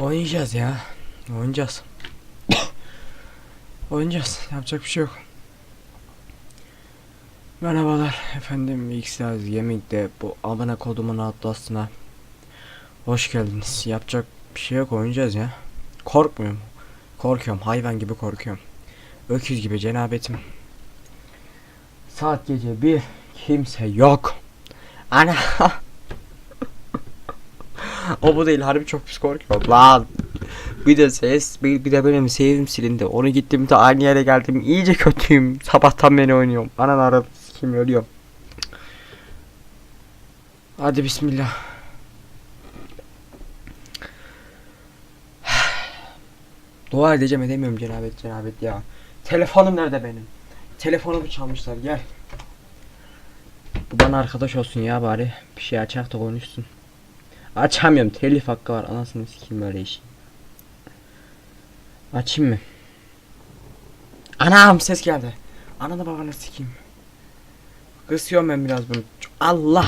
Oynayacağız ya. Oynayacağız. Oynayacağız. Yapacak bir şey yok. Merhabalar efendim X'ler Yemek'te bu abone kodumun atlasına Hoş geldiniz. Yapacak bir şey yok oynayacağız ya. Korkmuyorum. Korkuyorum. Hayvan gibi korkuyorum. Öküz gibi cenabetim. Saat gece bir. Kimse yok. Ana. o bu değil. Harbi çok pis korkuyorum. Lan. Bir de ses, bir, bir de benim sevim silindi. Onu gittim de aynı yere geldim. İyice kötüyüm. Sabahtan beri oynuyorum. Anan aradı. Kim ölüyorum. Hadi bismillah. Dua edeceğim edemiyorum cenabet cenabet ya. Telefonum nerede benim? Telefonumu çalmışlar gel. Bu bana arkadaş olsun ya bari. Bir şey açak da konuşsun. Açamıyorum telif hakkı var anasını sikeyim böyle işi. Açayım mı? Anam ses geldi. Ananı babanı sikeyim. Kısıyorum ben biraz bunu. Allah.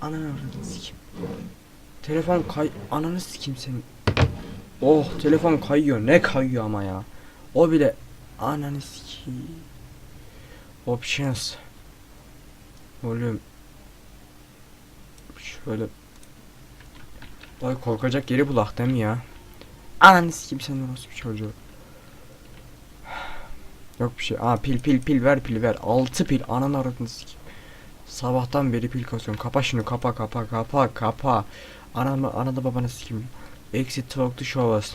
Ananı sikeyim. Telefon kay... Ananı sikeyim senin. Oh telefon kayıyor. Ne kayıyor ama ya. O bile ananı sikeyim. Options. Oğlum. Şöyle. Ay korkacak yeri bulak değil mi ya? Ananı sikeyim sen nasıl bir çocuğu. Yok bir şey. Aa pil pil pil ver pil ver. 6 pil ananı aradını sikeyim. Sabahtan beri pil kasıyorum. Kapa şunu kapa kapa kapa kapa. Ananı anada babanı sikeyim. Exit talk to show us.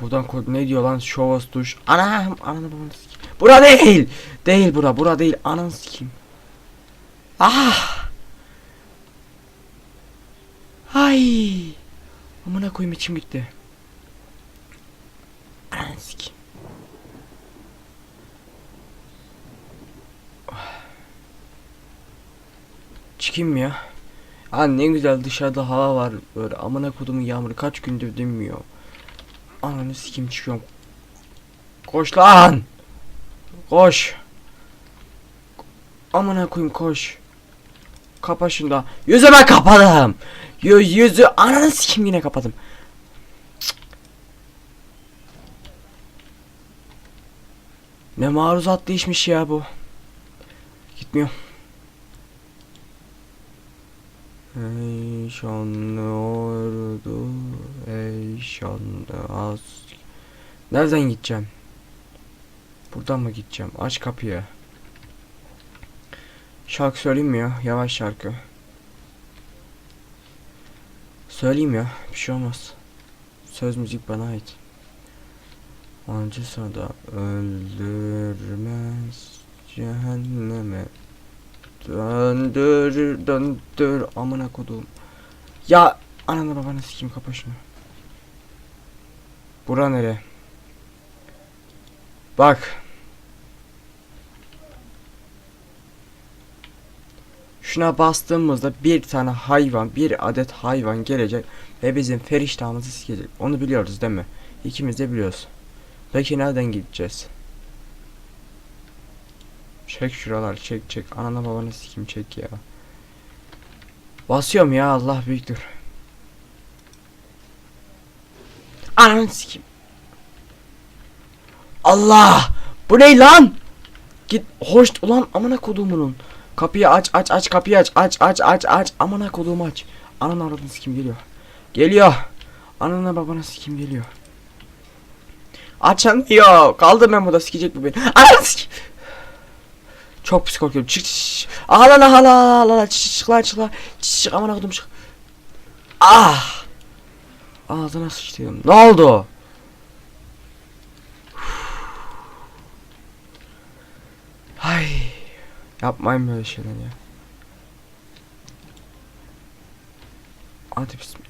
Buradan kod ne diyor lan show us duş. Anam ananı babanı sikeyim. Bura değil. Değil bura bura değil. Ananı sikeyim. Ah. Ay. Amına koyayım içim gitti. Ananı sikeyim. Çıkayım ya? Aa ne güzel dışarıda hava var böyle amına kodumun yağmuru kaç gündür dinmiyor. Ananı sikim çıkıyorum. Koş lan. Koş. Amına koyayım koş. Kapa şunu da. Yüzüme kapadım. Yüz yüzü ananı sikim yine kapadım. Ne maruzatlı işmiş ya bu. Gitmiyor. Ey şanlı ordu, ey şanlı asker. Nereden gideceğim? Buradan mı gideceğim? Aç kapıyı. Şarkı söyleyeyim mi ya? Yavaş şarkı. Söyleyeyim ya. Bir şey olmaz. Söz müzik bana ait. Acısa da öldürmez cehenneme Döndür döndür amına kodum. Ya ananı babanı sikeyim kapa şunu. Bura nere? Bak. Şuna bastığımızda bir tane hayvan, bir adet hayvan gelecek ve bizim feriştahımızı sikecek. Onu biliyoruz değil mi? İkimiz de biliyoruz. Peki nereden gideceğiz? Çek şuralar çek çek. Anana babanı sikim çek ya. Basıyorum ya Allah büyüktür. Ananı sikim. Allah! Bu ne lan? Git hoş ulan amına kodumunun. Kapıyı aç aç aç kapıyı aç aç aç aç aç amına kodumu aç. Ananı aradın sikim geliyor. Geliyor. Anana babana sikim geliyor. Açamıyor. Kaldım ben burada sikecek bu beni. Ananı. Çok pis korkuyorum. Çık çık. Aha lan aha lan lan çık çık lan çık lan. Çık çık aman akıdım çık. Ah. Ağzına sıçtım. Ne oldu? Hay. Yapmayın böyle şeyler ya. Hadi bismillah.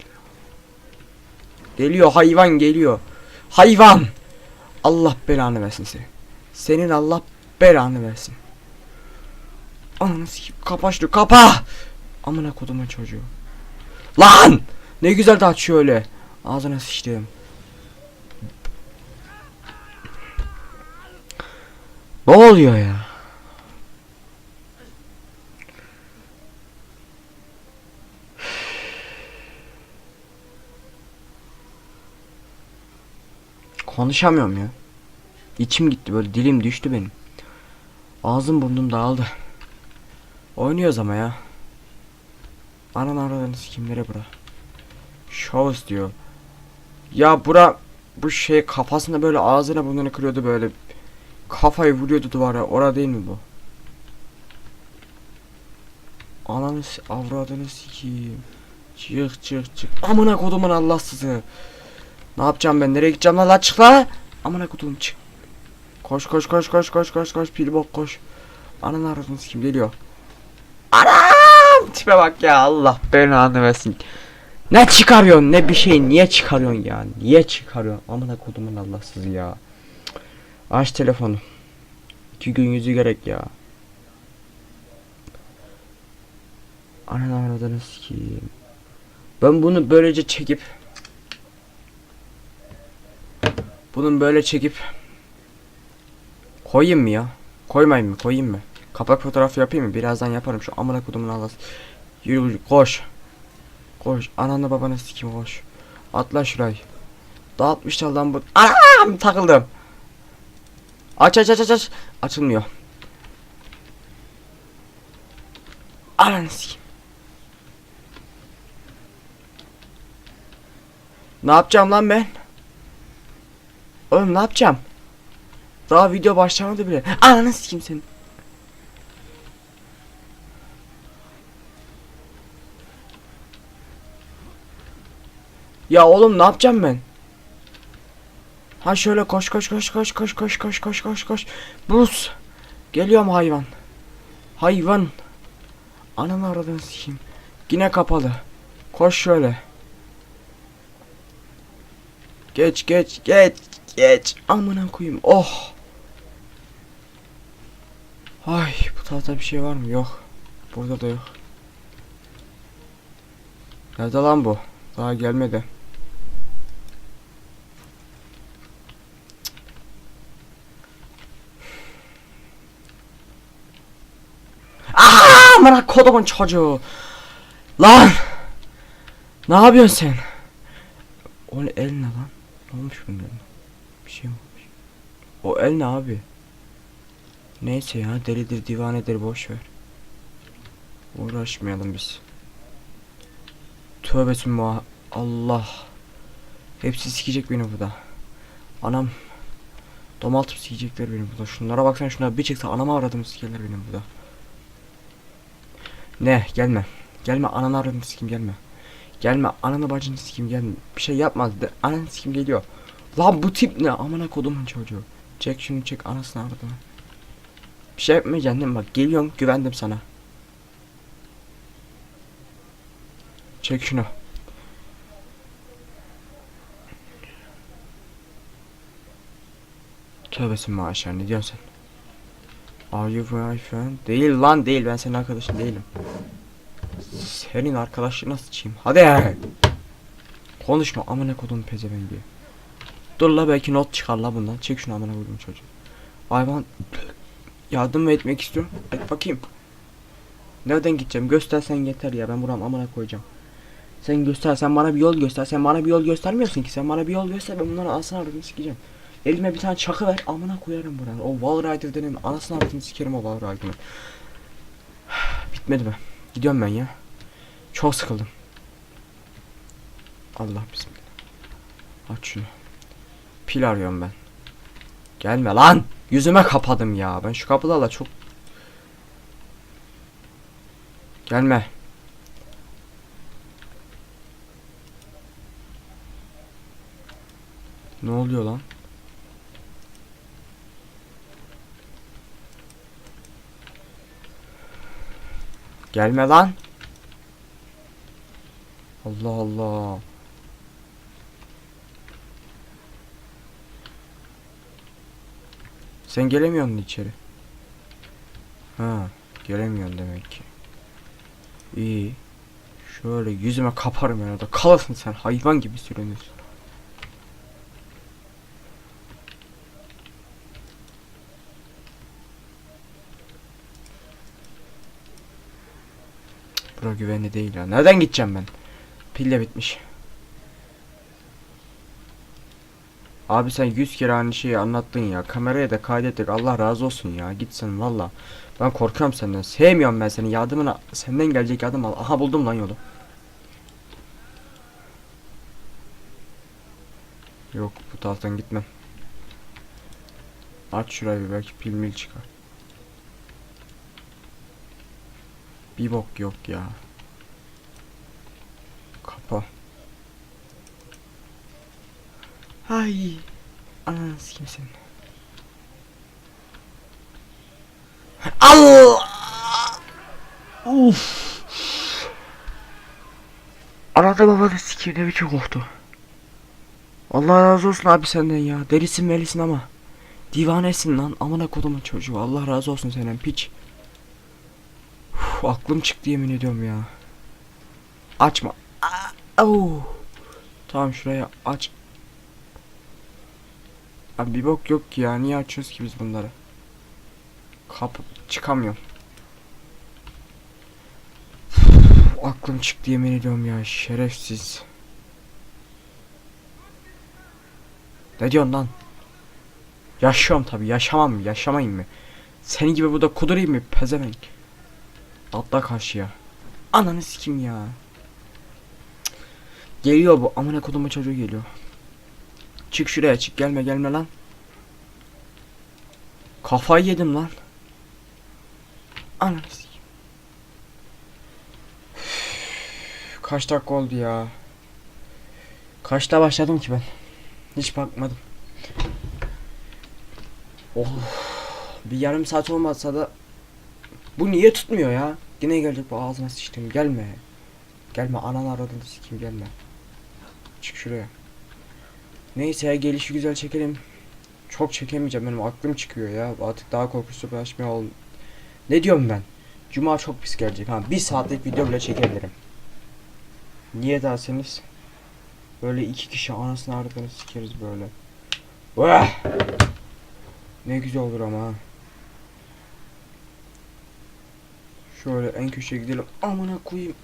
Geliyor hayvan geliyor. Hayvan. Allah belanı versin seni. Senin Allah belanı versin. Ananı sikeyim kapa şunu kapa. Amına kodumun çocuğu. Lan! Ne güzel de açıyor öyle. Ağzına sıçtım. Ne oluyor ya? Konuşamıyorum ya. İçim gitti böyle dilim düştü benim. Ağzım burnum dağıldı. Oynuyoruz ama ya. Anan aralarını kimlere bura. Shows diyor. Ya bura bu şey kafasında böyle ağzına burnunu kırıyordu böyle. Kafayı vuruyordu duvara. Ora değil mi bu? Ananı s- avradını sikeyim. Çık çık çık. Amına kodumun Allahsızı. Ne yapacağım ben? Nereye gideceğim lan? La çık la. Amına kodum çık. Koş koş koş koş koş koş koş pil bok koş. Ananı aradın kim geliyor? Anam tipe bak ya Allah belanı versin. Ne çıkarıyorsun ne bir şey niye çıkarıyorsun ya? Niye çıkarıyorsun? Amına kodumun Allahsızı ya. Aç telefonu. İki gün yüzü gerek ya. Ananı aradığını sikeyim. Ben bunu böylece çekip Bunun böyle çekip Koyayım mı ya? Koymayayım mı? Koyayım mı? Kapak fotoğrafı yapayım mı? Birazdan yaparım şu amına kodumun Allah'sı. Yürü yürü koş. Koş. Ananı babanı sikeyim koş. Atla şurayı. Dağıtmışlar lan bu. Anam takıldım. Aç aç aç aç aç. Açılmıyor. Ananı sikeyim. Ne yapacağım lan ben? Oğlum ne yapacağım? Daha video başlamadı bile. Ananı sikeyim senin. Ya oğlum ne yapacağım ben? Ha şöyle koş koş koş koş koş koş koş koş koş koş. Buz. Geliyorum hayvan. Hayvan. Ananı aradın sikeyim. Yine kapalı. Koş şöyle. Geç geç geç geç. Amına koyayım. Oh. Ay bu tarafta bir şey var mı? Yok. Burada da yok. Nerede lan bu? Daha gelmedi. Aa, amına kodumun çocuğu. Lan. Ne yapıyorsun sen? O el ne lan? Ne olmuş bunun eline? Şey mi olmuş? O el ne abi? Neyse ya delidir divanedir boş ver. Uğraşmayalım biz. Tövbe tümma Allah. Hepsi sikecek beni burada. Anam. Domaltıp sikecekler beni burada. Şunlara baksana şunlara bir çıksa anama aradım sikerler beni burada. Ne gelme. Gelme ananı aradım sikim gelme. Gelme ananı bacını sikim gelme. Bir şey yapmaz ananı sikim geliyor. Lan bu tip ne amına kodumun çocuğu. Çek şunu çek anasını aradım. Bir şey yapmayacaksın değil mi? Bak geliyorum güvendim sana. Çek şunu. Tövbesin maaşlar ne diyorsun sen? Are you my friend? Değil lan değil ben senin arkadaşın değilim. Senin arkadaşına sıçayım. Hadi. Konuşma amına kodum pezevengi. Dur la belki not çıkar la bundan. Çek şunu amına kodum çocuğu. Hayvan yardım etmek istiyorum? Et bakayım. Nereden gideceğim? Göstersen yeter ya. Ben buram amına koyacağım. Sen göster, sen bana bir yol göster. Sen bana bir yol göstermiyorsun ki. Sen bana bir yol göster. Ben bunların anasını avradını sikeceğim. Elime bir tane çakı ver. Amına koyarım buranın. O Wall Rider denen anasını avradını sikerim o Wall Rider'ı. Bitmedi mi? Gidiyorum ben ya. Çok sıkıldım. Allah bismillah. Aç şunu. Pil arıyorum ben. Gelme lan. Yüzüme kapadım ya. Ben şu kapılarla çok Gelme. Ne oluyor lan? Gelme lan. Allah Allah. Sen gelemiyorsun içeri. Ha, gelemiyorsun demek ki. İyi. Şöyle yüzüme kaparım yani orada. Kalasın sen hayvan gibi sürünürsün. Bura güvenli değil ya. Nereden gideceğim ben? Pil de bitmiş. Abi sen 100 kere aynı şeyi anlattın ya. Kameraya da kaydettik. Allah razı olsun ya. Git sen valla. Ben korkuyorum senden. Sevmiyorum ben seni. Yardımına senden gelecek yardım al. Aha buldum lan yolu. Yok bu taraftan gitmem. Aç şurayı bir belki pil mil çıkar. Bir bok yok ya. Kapa. Ay. Ananı sikeyim senin. Allah! Uf. Arada babanı sikeyim ne biçim korktu. Allah razı olsun abi senden ya. Delisin melisin ama. Divanesin lan. Amına kodumun çocuğu. Allah razı olsun senden piç. Uf, aklım çıktı yemin ediyorum ya. Açma. Aa, au. Tamam şuraya aç. Abi bir bok yok ki ya. Niye açıyoruz ki biz bunları? Kapı çıkamıyorum. Aklım çıktı yemin ediyorum ya. Şerefsiz. Ne diyorsun lan? Yaşıyorum tabi. Yaşamam mı? Yaşamayayım mı? Senin gibi burada kudurayım mı? Pezevenk. Atla karşıya. Ananı sikim ya. Geliyor bu. Amına kodumu çocuğu geliyor. Çık şuraya çık. Gelme gelme lan. Kafayı yedim lan. Ananı Kaç dakika oldu ya? Kaçta başladım ki ben? Hiç bakmadım. Oh. Bir yarım saat olmazsa da bu niye tutmuyor ya? Yine gelecek bu ağzına sıçtım. Gelme. Gelme anan aradığını sikeyim gelme. Çık şuraya. Neyse ya gelişi güzel çekelim. Çok çekemeyeceğim benim aklım çıkıyor ya. Artık daha korkusu başmaya ol. Ne diyorum ben? Cuma çok pis gelecek ha. Bir saatlik video bile çekebilirim. Niye derseniz böyle iki kişi anasını aradığını sikeriz böyle. Vah! Ne güzel olur ama. Şöyle en köşeye gidelim. Amına koyayım.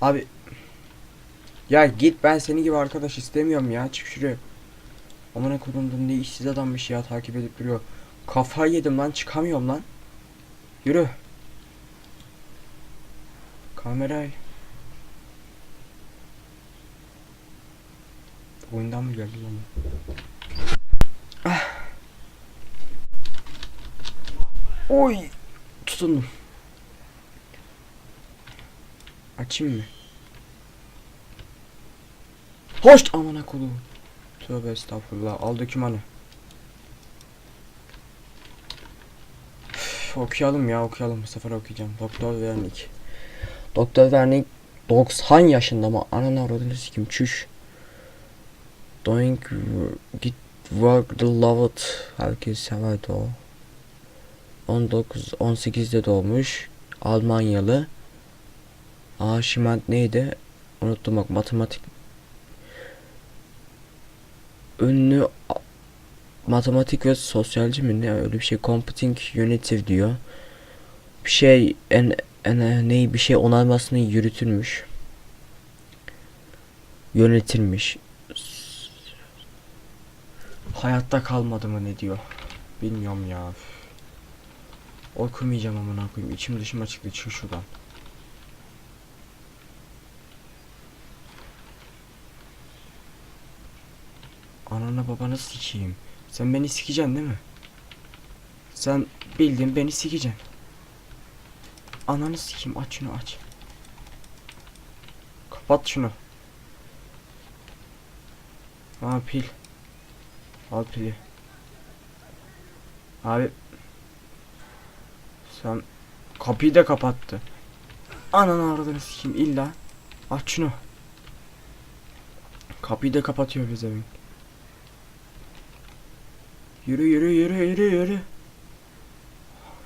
Abi. Ya git ben seni gibi arkadaş istemiyorum ya. Çık şuraya. Amına koyduğum ne işsiz adammış ya takip edip duruyor. Kafayı yedim lan çıkamıyorum lan. Yürü. Kamerayı. Oyundan mı geldi lan? Ah. Oy. Tutundum. Açayım mı? Hoş amına kodum. Tövbe estağfurullah. Al dokümanı. Üf, okuyalım ya okuyalım. Bu sefer okuyacağım. Doktor Vernik. Doktor Vernik 90 yaşında mı? Ananı avradını sikim çüş. Doing git work the love it. Herkes sever o. 19 18'de doğmuş. Almanyalı. Aşiment neydi? Unuttum bak matematik. Ünlü matematik ve sosyalci mi ne öyle bir şey computing yönetir diyor. Bir şey en en ne bir şey onarmasını yürütülmüş. Yönetilmiş. Hayatta kalmadı mı ne diyor? Bilmiyorum ya. Okumayacağım amına koyayım. İçim dışıma çıktı. Çık şuradan. Ananı babanı sikeyim. Sen beni sikeceksin değil mi? Sen bildin beni sikeceksin. Ananı sikeyim aç şunu aç. Kapat şunu. Ha pil. Al pili. Abi. Sen kapıyı da kapattı. Ananı aradığını sikeyim illa. Aç şunu. Kapıyı da kapatıyor bize. Yürü yürü yürü yürü yürü.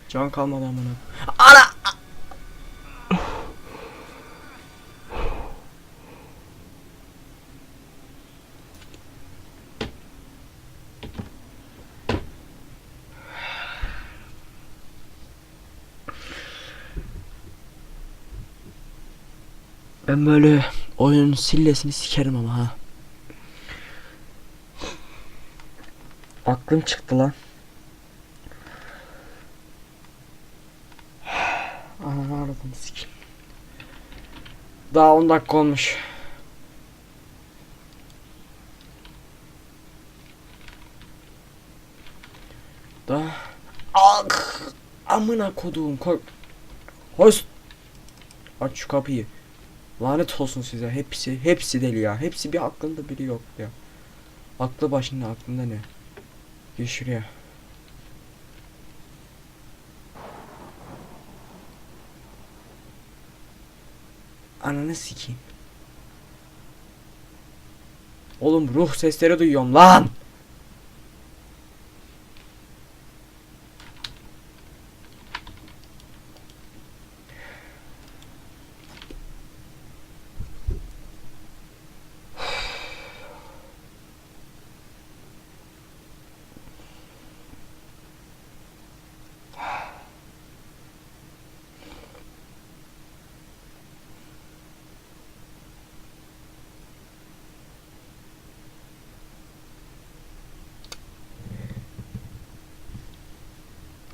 Can kalmadı amına. Ana! Ben böyle Oyunun sillesini sikerim ama ha. Aklım çıktı lan. Ananı aradım sikeyim. Daha 10 dakika olmuş. Daha Ak amına koduğum koy. Hoş. Aç şu kapıyı. Lanet olsun size hepsi hepsi deli ya. Hepsi bir aklında biri yok ya. Aklı başında aklında ne? Gir şuraya. Ananı sikeyim. Oğlum ruh sesleri duyuyorum lan.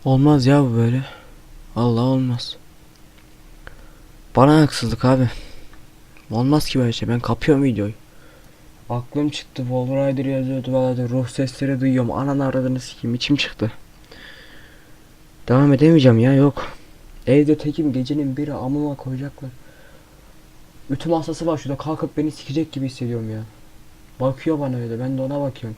Olmaz ya bu böyle. Allah olmaz. Bana haksızlık abi. Olmaz ki böyle şey. Ben kapıyorum videoyu. Aklım çıktı. Wallrider yazıyordu valla ruh sesleri duyuyorum. Ananı aradığını sikeyim. içim çıktı. Devam edemeyeceğim ya yok. Evde tekim gecenin biri amıma koyacaklar. Ütü masası var şurada kalkıp beni sikecek gibi hissediyorum ya. Bakıyor bana öyle ben de ona bakıyorum.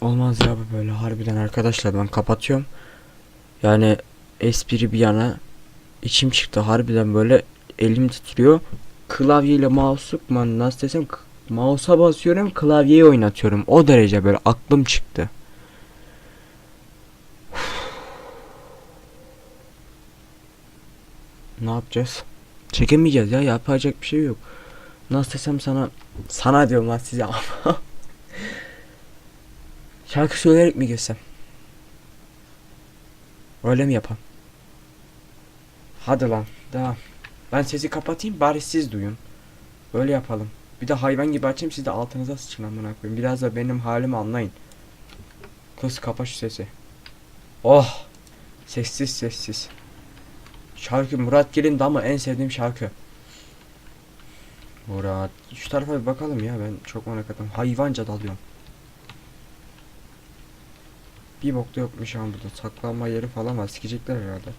Olmaz ya böyle harbiden arkadaşlar ben kapatıyorum. Yani espri bir yana içim çıktı harbiden böyle elim titriyor. Klavyeyle mouse'u man nasıl desem mouse'a basıyorum klavyeyi oynatıyorum. O derece böyle aklım çıktı. ne yapacağız? Çekemeyeceğiz ya yapacak bir şey yok. Nasıl desem sana sana diyorum lan size ama Şarkı söyleyerek mi geçsem? Öyle mi yapalım? Hadi lan devam. Ben sesi kapatayım bari siz duyun. Öyle yapalım. Bir de hayvan gibi açayım siz de altınıza sıçın amına koyayım. Biraz da benim halimi anlayın. Kız kapa şu sesi. Oh! Sessiz sessiz. Şarkı Murat Gelin damı en sevdiğim şarkı. Murat. Şu tarafa bir bakalım ya ben çok merak ettim. Hayvanca dalıyorum. Bir bokta yokmuş ama burada saklanma yeri falan var sikecekler herhalde.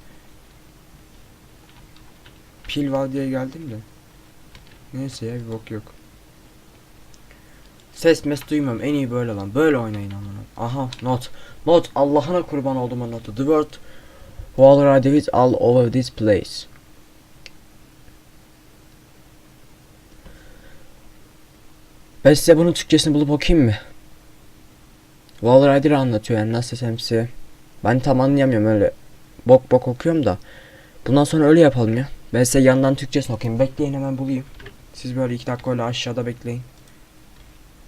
Pil var diye geldim de. Neyse ya bir bok yok. Ses mes duymam en iyi böyle lan böyle oynayın amına. Aha not. Not Allah'ına kurban oldum o notu. The word Waller is all over this place. Ben size bunun Türkçesini bulup okuyayım mı? Wall Rider anlatıyor yani nasıl size. Ben tam anlayamıyorum öyle bok bok okuyorum da. Bundan sonra öyle yapalım ya. Ben size yandan Türkçesini okuyayım. Bekleyin hemen bulayım. Siz böyle iki dakika öyle aşağıda bekleyin.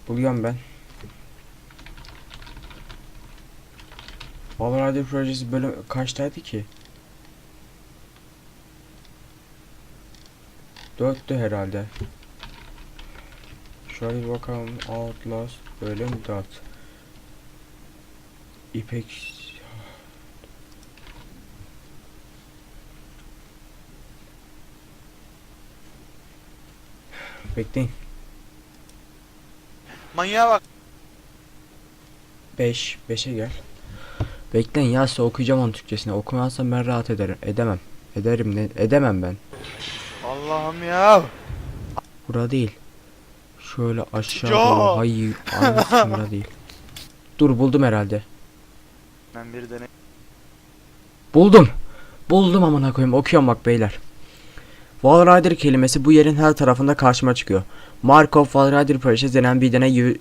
Buluyorum ben. Wall Rider projesi bölüm kaçtaydı ki? Dörttü herhalde. Şöyle bir bakalım. Outlast bölüm 4. İpek Bekleyin. Manyağa bak. 5 5'e gel. Bekleyin ya size okuyacağım onun Türkçesini. Okumazsam ben rahat ederim. Edemem. Ederim ne? Edemem ben. Allah'ım ya. Bura değil. Şöyle aşağı doğru. Hayır. Anlasın bura değil. Dur buldum herhalde. Ben bir deney. Buldum. Buldum amına koyayım. Okuyorum bak beyler. Wall kelimesi bu yerin her tarafında karşıma çıkıyor. Markov Wall Rider projesi denen bir deney yürü-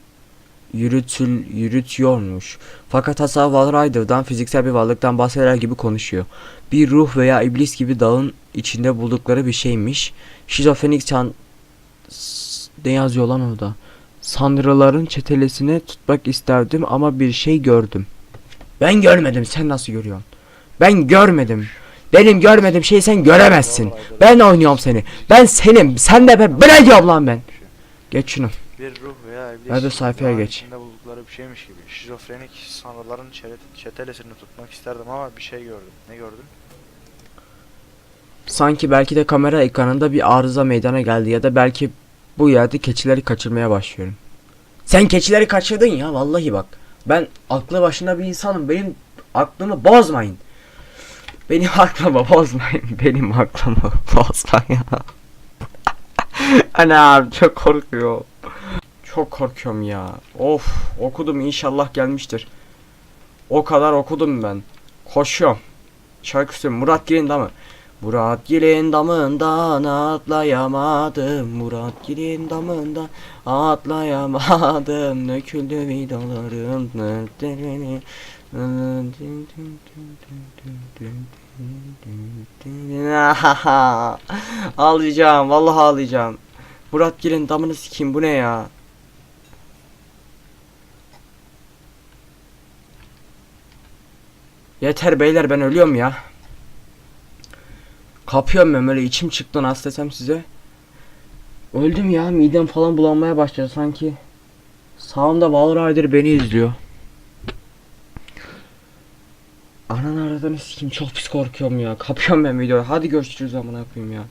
yürütül yürütüyormuş. Fakat Hasa Wall Rider'dan fiziksel bir varlıktan bahseder gibi konuşuyor. Bir ruh veya iblis gibi dağın içinde buldukları bir şeymiş. Şizofrenik çan... Ne yazıyor lan orada? Sandraların çetelesine tutmak isterdim ama bir şey gördüm. Ben görmedim sen nasıl görüyorsun? Ben görmedim. Benim görmediğim şeyi sen göremezsin. Ben oynuyorum seni. Ben senim. Sen de ben. Ben ne diyorum lan ben? Geç şunu. Bir ruh veya iblis. Hadi sayfaya dağın geç. buldukları bir şeymiş gibi. Şizofrenik sanrıların çete- çetelesini tutmak isterdim ama bir şey gördüm. Ne gördün? Sanki belki de kamera ekranında bir arıza meydana geldi ya da belki bu yerde keçileri kaçırmaya başlıyorum. Sen keçileri kaçırdın ya vallahi bak. Ben aklı başında bir insanım. Benim aklımı bozmayın. Benim aklımı bozmayın. Benim aklımı bozmayın. Anam çok korkuyorum. Çok korkuyorum ya. Of okudum inşallah gelmiştir. O kadar okudum ben. Koşuyorum. Şarkı. Murat Gir'in mı? Murat Gil'in damından atlayamadım. Murat Gil'in damından atlayamadım. Döküldü vidalarım. Ağlayacağım vallahi ağlayacağım. Murat Gil'in damını sikeyim bu ne ya? Yeter beyler ben ölüyorum ya Kapıyorum ben böyle içim çıktı nasıl desem size. Öldüm ya midem falan bulanmaya başladı sanki. Sağımda Valrider beni izliyor. Ananı aradığını sikeyim çok pis korkuyorum ya. Kapıyorum ben videoyu. Hadi görüşürüz amına koyayım ya.